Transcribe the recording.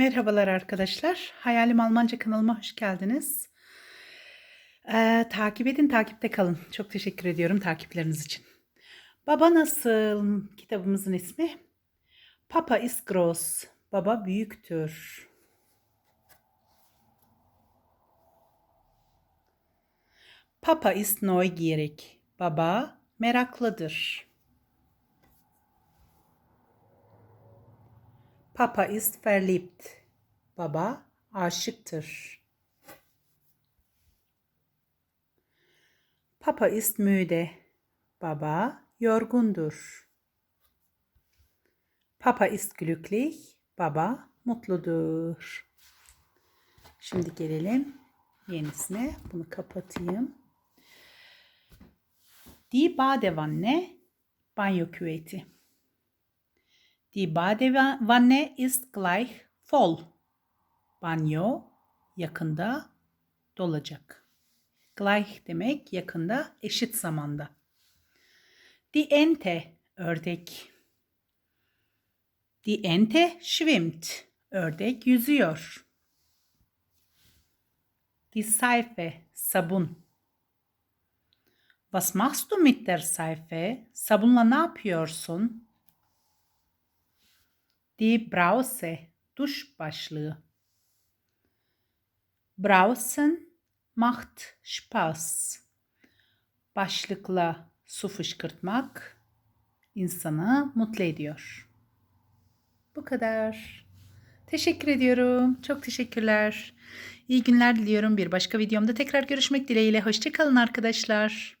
Merhabalar arkadaşlar. Hayalim Almanca kanalıma hoş geldiniz. Ee, takip edin, takipte kalın. Çok teşekkür ediyorum takipleriniz için. Baba nasıl? Kitabımızın ismi. Papa ist groß. Baba büyüktür. Papa ist neugierig. Baba meraklıdır. Papa ist verliebt. Baba aşıktır. Papa ist müde. Baba yorgundur. Papa ist glücklich. Baba mutludur. Şimdi gelelim yenisine. Bunu kapatayım. Die Badewanne banyo küveti. Die Badewanne ist gleich voll. Banyo yakında dolacak. Gleich demek yakında, eşit zamanda. Die Ente ördek. Die Ente schwimmt. Ördek yüzüyor. Die Seife sabun. Was machst du mit der Seife? Sabunla ne yapıyorsun? Die Brause, duş başlığı. Brausen macht Spaß. Başlıkla su fışkırtmak insanı mutlu ediyor. Bu kadar. Teşekkür ediyorum. Çok teşekkürler. İyi günler diliyorum. Bir başka videomda tekrar görüşmek dileğiyle. Hoşçakalın arkadaşlar.